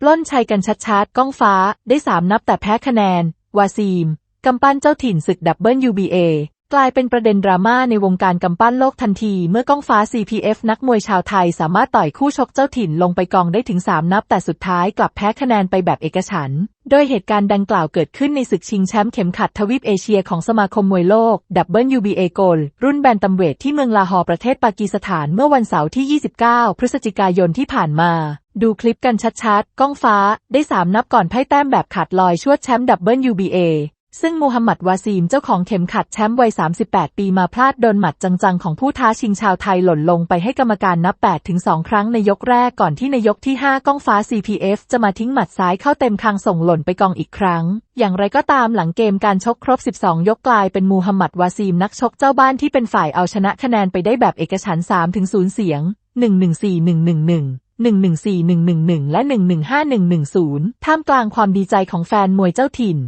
ปล้นชัยกันชัดๆ ก้องฟ้าได้สามนับแต่แพ้คะแนน วาซีม กำปั้นเจ้าถิ่นศึกดับเบิล UBA กลายเป็นประเด็นดราม่าในวงการกำปั้นโลกทันที เมื่อก้องฟ้า CPF นักมวยชาวไทยสามารถต่อยคู่ชกเจ้าถิ่นลงไปกองได้ถึง 3 นับ แต่สุดท้ายกลับแพ้คะแนนไปแบบเอกฉันโดยเหตุการณ์ดังกล่าวเกิดขึ้นในศึกชิงแชมป์เข็มขัดทวีปเอเชียของสมาคมมวยโลก WBA g o l รุ่นแบนตัมเวทที่เมืองลาฮอร์ประเทศปากีสถานเมื่อวันเสาร์ที่ 29 พฤศจิกายนที่ผ่านมาดูคลิปกันชัดๆ ก้องฟ้าได้ 3 นับก่อนไพ่แต้มแบบขาดลอยชวดแชมป์ WBA ซึ่งมูฮัมหมัดวาซีมเจ้าของเข็มขัดแชมป์วัย 38 ปีมาพลาดโดนหมัดจังๆ ของผู้ท้าชิงชาวไทยหล่นลงไปให้กรรมการนับ 8 ถึง 2 ครั้งในยกแรกก่อนที่ในยกที่ 5 ก้องฟ้า CPF จะมาทิ้งหมัดซ้ายเข้าเต็มคางส่งหล่นไปกองอีกครั้ง อย่างไรก็ตามหลังเกมการชกครบ 12 ยกกลายเป็นมูฮัมหมัดวาซีมนักชกเจ้าบ้านที่เป็นฝ่ายเอาชนะคะแนนไปได้แบบเอกฉันท์3ถึง0เสียง 114111 114111 และ 115110 ท่ามกลางความดีใจของแฟนมวยเจ้าถิ่น